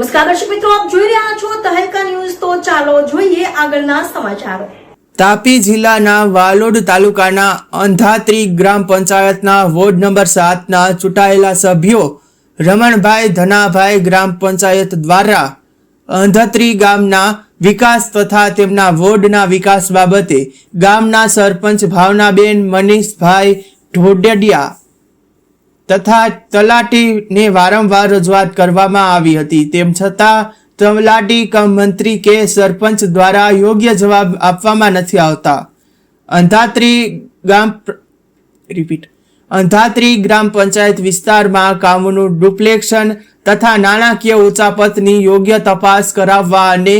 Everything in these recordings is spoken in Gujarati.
નમસ્કાર દર્શક મિત્રો, આપ જોઈ રહ્યા છો તહેલકા ન્યૂઝ. તો ચાલો જોઈએ આગળના સમાચારો. તાપી જિલ્લાના વાલોડ તાલુકાના અંધાત્રી ગ્રામ પંચાયતના વોર્ડ નંબર સાતના ચૂંટાયેલા સભ્યો રમણભાઈ ધનાભાઈ ગ્રામ પંચાયત દ્વારા અંધાત્રી ગામના વિકાસ તથા તેમના વોર્ડના વિકાસ બાબતે ગામના સરપંચ ભાવનાબેન મનીષભાઈ ઢોડડિયા તથા તલાટીને વારંવાર રજૂઆત કરવામાં આવી હતી. તેમ છતાં, તલાટી મંત્રી કે સરપંચ દ્વારા યોગ્ય જવાબ આપવામાં નથી આવતા. અંધાત્રી ગામ રિપીટ અંધાત્રી ગ્રામ પંચાયત વિસ્તારમાં કામોનું ડુપ્લેક્શન તથા નાણાકીય ઉચાપતની યોગ્ય તપાસ કરાવવા અને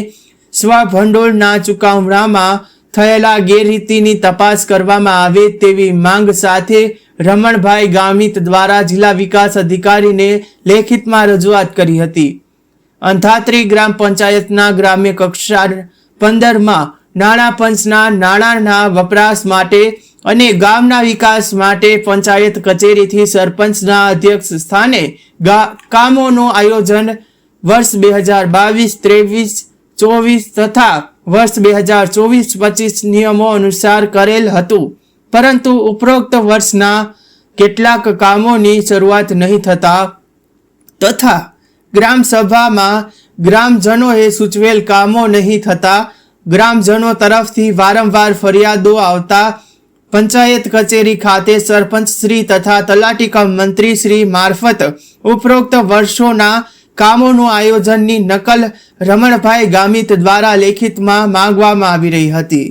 સ્વભંડોળના ચુકવણામાં થયેલા ગેરરીતિની તપાસ કરવામાં આવે તેવી માંગ સાથે રમણભાઈ ગામિત દ્વારા જિલ્લા વિકાસ અધિકારીને લેખિતમાં રજૂઆત કરી હતી. અંધાત્રી ગ્રામ પંચાયતના ગ્રામ્ય કક્ષા પંદરમાં નાણાં પંચના નાણાંના વપરાશ માટે અને ગામના વિકાસ માટે પંચાયત કચેરીથી સરપંચના અધ્યક્ષ સ્થાને કામોનું આયોજન વર્ષ બે હજાર બાવીસ, ત્રેવીસ, ચોવીસ તથા વર્ષ બે હજાર ચોવીસ, પચીસ નિયમો અનુસાર કરેલ હતું. પરંતુ ઉપરોક્ત વર્ષના કેટલાક કામોની શરૂઆત નહીં થતા, તથા ગ્રામસભામાં ગ્રામજનોએ સૂચવેલ કામો નહીં થતા, ગ્રામજનો તરફથી વારંવાર ફરિયાદો આવતા, પંચાયત કચેરી ખાતે સરપંચ શ્રી તથા તલાટી કમ મંત્રી શ્રી મારફત ઉપરોક્ત વર્ષોના કામોનું આયોજનની નકલ રમણભાઈ ગામિત દ્વારા લેખિતમાં માંગવામાં આવી રહી હતી.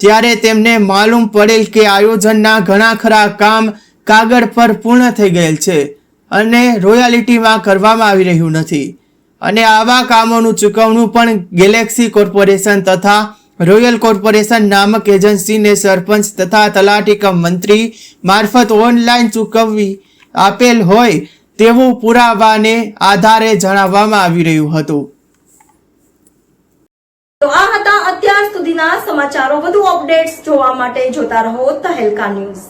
ત્યારે તેમને માલુમ પડેલ કે આયોજનના ઘણા ખરા કામ કાગળ પર પૂર્ણ થઈ ગયેલ છે અને રોયાલિટીમાં કરવામાં આવી રહ્યું નથી. અને આવા કામોનું ચૂકવણું પણ ગેલેક્સી કોર્પોરેશન તથા રોયલ કોર્પોરેશન નામક એજન્સીને સરપંચ તથા તલાટી કમ મંત્રી મારફત ઓનલાઈન ચૂકવવી આપેલ હોય તેવું પુરાવાને આધારે જણાવવામાં આવી રહ્યું હતું તો આ હતા અત્યાર સુધીના સમાચારો વધુ અપડેટ્સ જોવા માટે જોતા રહો તહેલકા ન્યૂઝ.